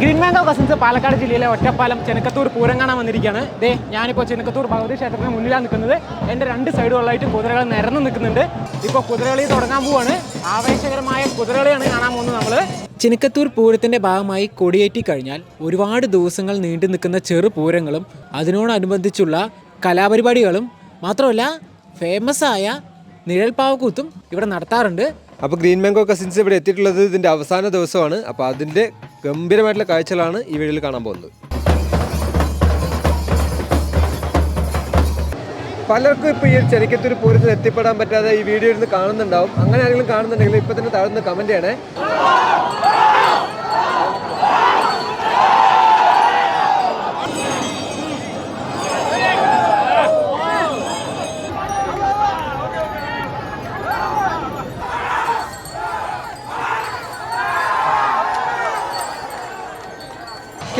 Green mango cousins Palakkad ജില്ലയിലെ ഒറ്റപ്പാലം ചെനക്കത്തൂർ പൂരം കാണാൻ വന്നിരിക്കുകയാണ്. ദേ ഞാനിപ്പോൾ ചെനക്കത്തൂർ ഭഗവതി ക്ഷേത്രത്തിന് മുന്നിലാണ് നിൽക്കുന്നത്. എന്റെ രണ്ട് സൈഡുകളിലായിട്ട് കുതിരകൾ നിരന്ന് നിൽക്കുന്നുണ്ട്. ഇപ്പോൾ കുതിരകളി തുടങ്ങാൻ പോവാണ്. ആവേശകരമായ കുതിരകളിയാണ് കാണാൻ പോകുന്നത് നമ്മൾ ചിനക്കത്തൂർ പൂരത്തിന്റെ ഭാഗമായി കൊടിയേറ്റി കഴിഞ്ഞാൽ ഒരുപാട് ദിവസങ്ങൾ നീണ്ടു നിൽക്കുന്ന ചെറു പൂരങ്ങളും അതിനോടനുബന്ധിച്ചുള്ള കലാപരിപാടികളും മാത്രമല്ല ഫേമസ് ആയ നിഴൽപ്പാവക്കൂത്തും ഇവിടെ നടത്താറുണ്ട്. അപ്പോൾ ഗ്രീൻ മാംഗോ കസിൻസ് ഇവിടെ എത്തിയിട്ടുള്ളത് ഇതിന്റെ അവസാന ദിവസമാണ്. അപ്പോൾ അതിന്റെ ഗംഭീരമായിട്ടുള്ള കാഴ്ചകളാണ് ഈ വീഡിയോയിൽ കാണാൻ പോകുന്നത്. പലർക്കും ഇപ്പോൾ ഈ ചെറിക്കത്തൊരു പൂരത്തിൽ എത്തിപ്പെടാൻ പറ്റാതെ ഈ വീഡിയോ ഇരുന്ന് കാണുന്നുണ്ടാവും. അങ്ങനെ ആരെങ്കിലും കാണുന്നുണ്ടെങ്കിൽ ഇപ്പോൾ തന്നെ താഴ്ന്ന് കമന്റ് ചെയ്യണേ.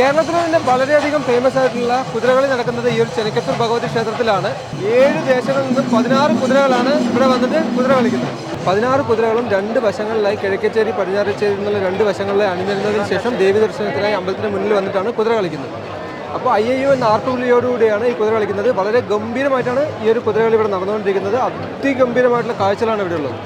കേരളത്തിൽ തന്നെ വളരെയധികം ഫേമസ് ആയിട്ടുള്ള കുതിരകളി നടക്കുന്നത് ഈ ഒരു ചെനക്കത്തൂർ ഭഗവതി ക്ഷേത്രത്തിലാണ്. ഏഴ് ദേശങ്ങളിൽ നിന്നും പതിനാറ് കുതിരകളാണ് ഇവിടെ വന്നിട്ട് കുതിര കളിക്കുന്നത്. പതിനാറ് കുതിരകളും രണ്ട് വശങ്ങളിലായി കിഴക്കേച്ചേരി പടിഞ്ഞാറേച്ചേരി എന്നുള്ള രണ്ട് വശങ്ങളിലായി അണിനിരുന്നതിന് ശേഷം ദേവി ദർശനത്തിനായി അമ്പലത്തിന് മുന്നിൽ വന്നിട്ടാണ് കുതിര കളിക്കുന്നത്. അപ്പോൾ ഐ എ എന്ന ആർട്ടുള്ളിയോടുകൂടിയാണ് ഈ കുതിര കളിക്കുന്നത്. വളരെ ഗംഭീരമായിട്ടാണ് ഈ ഒരു കുതിരകളി ഇവിടെ നടന്നുകൊണ്ടിരിക്കുന്നത്. അതിഗംഭീരമായിട്ടുള്ള കാഴ്ചകളാണ് ഇവിടെ ഉള്ളത്.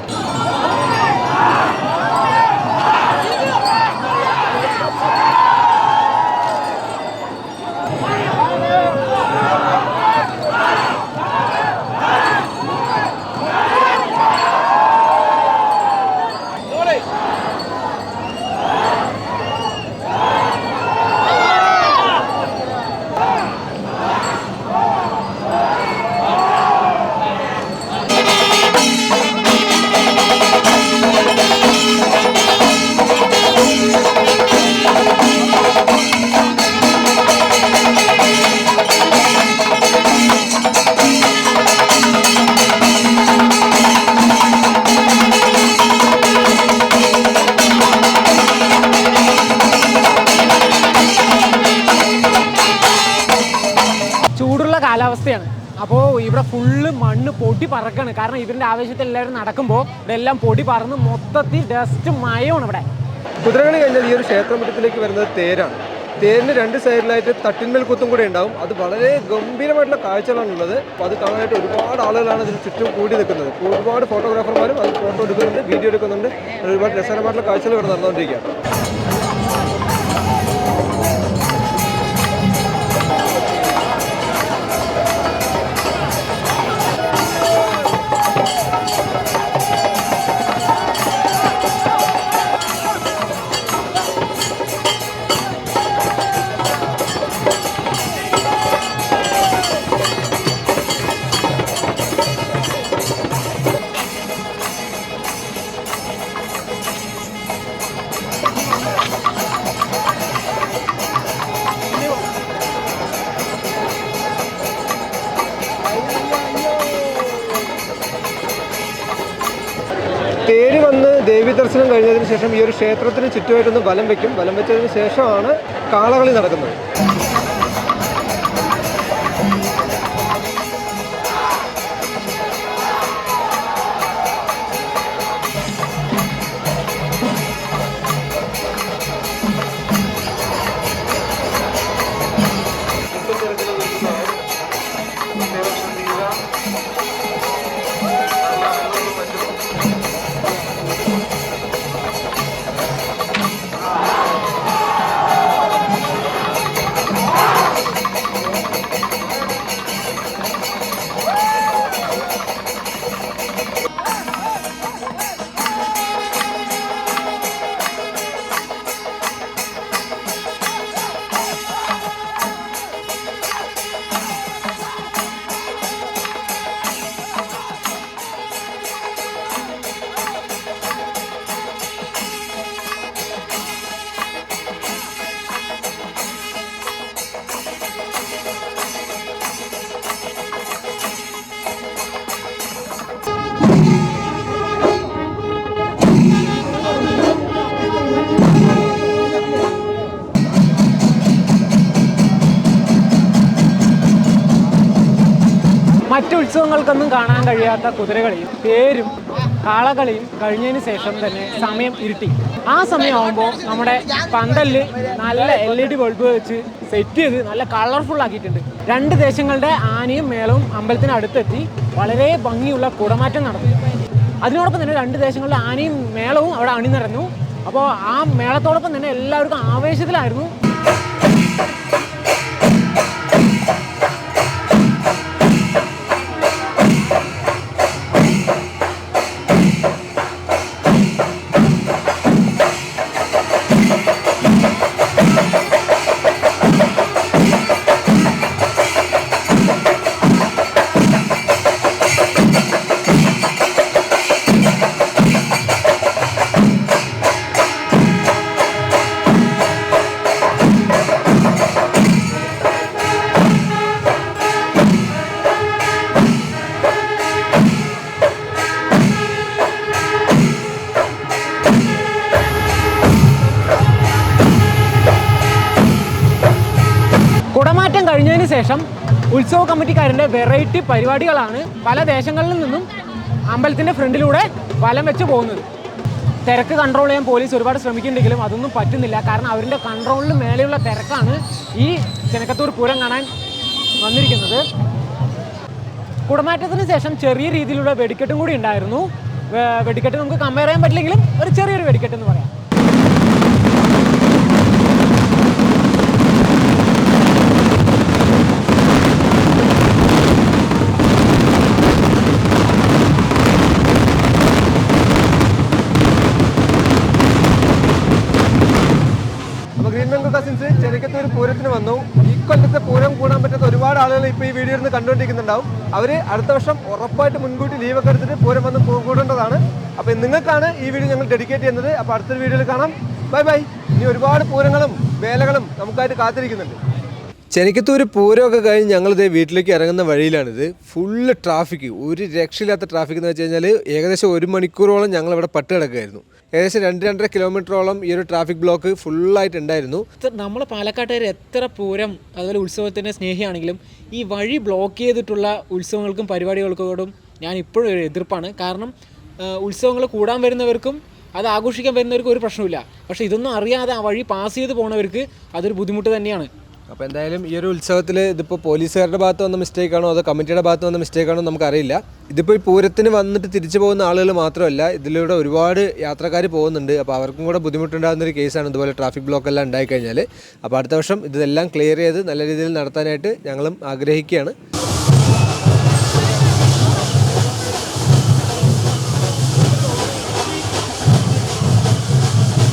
കാലാവസ്ഥയാണ് അപ്പോൾ ഇവിടെ ഫുള്ള് മണ്ണ് പൊടി പറക്കാണ്. കാരണം ഇവരുടെ ആവേശത്തിൽ എല്ലാവരും നടക്കുമ്പോൾ ഇതെല്ലാം പൊടി പറന്ന് മൊത്തത്തിൽ ഡസ്റ്റ് മയമാണ് ഇവിടെ. കുതിരകളി കഴിഞ്ഞാൽ ഈ ഒരു ക്ഷേത്രമഠത്തിലേക്ക് വരുന്നത് തേരാണ്. തേരിന് രണ്ട് സൈഡിലായിട്ട് തട്ടിന്മേൽ കുത്തും കൂടെ ഉണ്ടാവും. അത് വളരെ ഗംഭീരമായിട്ടുള്ള കാഴ്ചകളാണ് ഉള്ളത്. അപ്പോൾ അത് കാണാനായിട്ട് ഒരുപാട് ആളുകളാണ് ഇതിന് ചുറ്റും കൂടി നിൽക്കുന്നത്. ഒരുപാട് ഫോട്ടോഗ്രാഫർമാരും അത് ഫോട്ടോ എടുക്കുന്നുണ്ട് വീഡിയോ എടുക്കുന്നുണ്ട്. ഒരുപാട് രസകരമായിട്ടുള്ള കാഴ്ചകൾ ഇവിടെ നടന്നുകൊണ്ടിരിക്കുകയാണ്. ദേവി ദർശനം കഴിഞ്ഞതിന് ശേഷം ഈ ഒരു ക്ഷേത്രത്തിന് ചുറ്റുമായിട്ടൊന്ന് വലം വയ്ക്കും വലം വെച്ചതിന് ശേഷമാണ് കാളകളി നടക്കുന്നത്. മറ്റു ഉത്സവങ്ങൾക്കൊന്നും കാണാൻ കഴിയാത്ത കുതിരകളിയും പേരും കാളകളിയും കഴിഞ്ഞതിന് ശേഷം തന്നെ സമയം ഇരുട്ടി. ആ സമയമാകുമ്പോൾ നമ്മുടെ പന്തലിൽ നല്ല എൽ ഇ ഡി ബൾബ് വെച്ച് സെറ്റ് ചെയ്ത് നല്ല കളർഫുൾ ആക്കിയിട്ടുണ്ട്. രണ്ട് ദേശങ്ങളുടെ ആനയും മേളവും അമ്പലത്തിന് അടുത്തെത്തി വളരെ ഭംഗിയുള്ള കുടമാറ്റം നടന്നു. അതിനോടൊപ്പം തന്നെ രണ്ട് ദേശങ്ങളുടെ ആനയും മേളവും അവിടെ അണിനിറഞ്ഞു അപ്പോൾ ആ മേളത്തോടൊപ്പം തന്നെ എല്ലാവർക്കും ആവേശത്തിലായിരുന്നു. കുടമാറ്റം കഴിഞ്ഞതിന് ശേഷം ഉത്സവ കമ്മിറ്റിക്കാരന്റെ വെറൈറ്റി പരിപാടികളാണ് പല ദേശങ്ങളിൽ നിന്നും അമ്പലത്തിന്റെ ഫ്രണ്ടിലൂടെ വലം വെച്ച് പോകുന്നത്. തിരക്ക് കൺട്രോൾ ചെയ്യാൻ പോലീസ് ഒരുപാട് ശ്രമിക്കുന്നുണ്ടെങ്കിലും അതൊന്നും പറ്റുന്നില്ല. കാരണം അവരുടെ കൺട്രോളിന് മേലെയുള്ള തിരക്കാണ് ഈ ചെനക്കത്തൂർ പൂരം കാണാൻ വന്നിരിക്കുന്നത്. കുടമാറ്റത്തിന് ശേഷം ചെറിയ രീതിയിലുള്ള വെടിക്കെട്ടും കൂടി ഉണ്ടായിരുന്നു. വെടിക്കെട്ട് നമുക്ക് കമ്പയർ ചെയ്യാൻ പറ്റില്ലെങ്കിലും ഒരു ചെറിയൊരു വെടിക്കെട്ട് എന്ന് പറയാം. ബംഗാൾ കസിൻസ് ചെനക്കത്തൂർ പൂരത്തിന് വന്നു. ഈ കൊല്ലത്തെ പൂരം കൂടാൻ പറ്റാത്ത ഒരുപാട് ആളുകൾ ഇപ്പൊ ഈ വീഡിയോ നിന്ന് കണ്ടുകൊണ്ടിരിക്കുന്നുണ്ടാവും. അവർ അടുത്ത വർഷം ഉറപ്പായിട്ട് മുൻകൂട്ടി ലീവ് ഒക്കെ എടുത്തിട്ട് പൂരം വന്ന് കൂടേണ്ടതാണ് അപ്പൊ നിങ്ങൾക്കാണ് ഈ വീഡിയോ ഞങ്ങൾ ഡെഡിക്കേറ്റ് ചെയ്യുന്നത്. അപ്പോൾ അടുത്തൊരു വീഡിയോയിൽ കാണാം. ബൈ ബൈ ഇനി ഒരുപാട് പൂരങ്ങളും വേലകളും നമുക്കായിട്ട് കാത്തിരിക്കുന്നുണ്ട്. ചെനിക്കത്തൂർ പൂരമൊക്കെ കഴിഞ്ഞ് ഞങ്ങളിതേ വീട്ടിലേക്ക് ഇറങ്ങുന്ന വഴിയിലാണിത്. ഫുള്ള് ട്രാഫിക് ഒരു രക്ഷയില്ലാത്ത ട്രാഫിക് എന്ന് വെച്ച് കഴിഞ്ഞാൽ ഏകദേശം ഒരു മണിക്കൂറോളം ഞങ്ങൾ ഇവിടെ പട്ട് കിടക്കുകയായിരുന്നു ഏകദേശം രണ്ട് രണ്ടര കിലോമീറ്ററോളം ഈ ഒരു ട്രാഫിക് ബ്ലോക്ക് ഫുള്ളായിട്ട് ഉണ്ടായിരുന്നു. നമ്മൾ പാലക്കാട്ടുകാർ എത്ര പൂരം അതുപോലെ ഉത്സവത്തിന്റെ സ്നേഹിയാണെങ്കിലും ഈ വഴി ബ്ലോക്ക് ചെയ്തിട്ടുള്ള ഉത്സവങ്ങൾക്കും പരിപാടികൾക്കോടും ഞാൻ ഇപ്പോഴും ഒരു എതിർപ്പാണ്. കാരണം ഉത്സവങ്ങൾ കൂടാൻ വരുന്നവർക്കും അത് ആഘോഷിക്കാൻ വരുന്നവർക്കും ഒരു പ്രശ്നമില്ല പക്ഷേ ഇതൊന്നും അറിയാതെ ആ വഴി പാസ് ചെയ്ത് പോണവർക്ക് അതൊരു ബുദ്ധിമുട്ട് തന്നെയാണ്. അപ്പോൾ എന്തായാലും ഈ ഒരു ഉത്സവത്തിൽ ഇതിപ്പോൾ പോലീസുകാരുടെ ഭാഗത്ത് വന്ന മിസ്റ്റേക്ക് ആണോ? അതോ കമ്മിറ്റിയുടെ ഭാഗത്ത് വന്ന മിസ്റ്റേക്ക് ആണോ? നമുക്കറിയില്ല. ഇതിപ്പോൾ ഈ പൂരത്തിന് വന്നിട്ട് തിരിച്ചു പോകുന്ന ആളുകൾ മാത്രമല്ല ഇതിലൂടെ ഒരുപാട് യാത്രക്കാർ പോകുന്നുണ്ട്. അപ്പോൾ അവർക്കും കൂടെ ബുദ്ധിമുട്ടുണ്ടാകുന്ന ഒരു കേസാണ് ഇതുപോലെ ട്രാഫിക് ബ്ലോക്ക് എല്ലാം ഉണ്ടായിക്കഴിഞ്ഞാൽ അപ്പോൾ അടുത്ത വർഷം ഇതെല്ലാം ക്ലിയർ ചെയ്ത് നല്ല രീതിയിൽ നടത്താനായിട്ട് ഞങ്ങളും ആഗ്രഹിക്കുകയാണ്.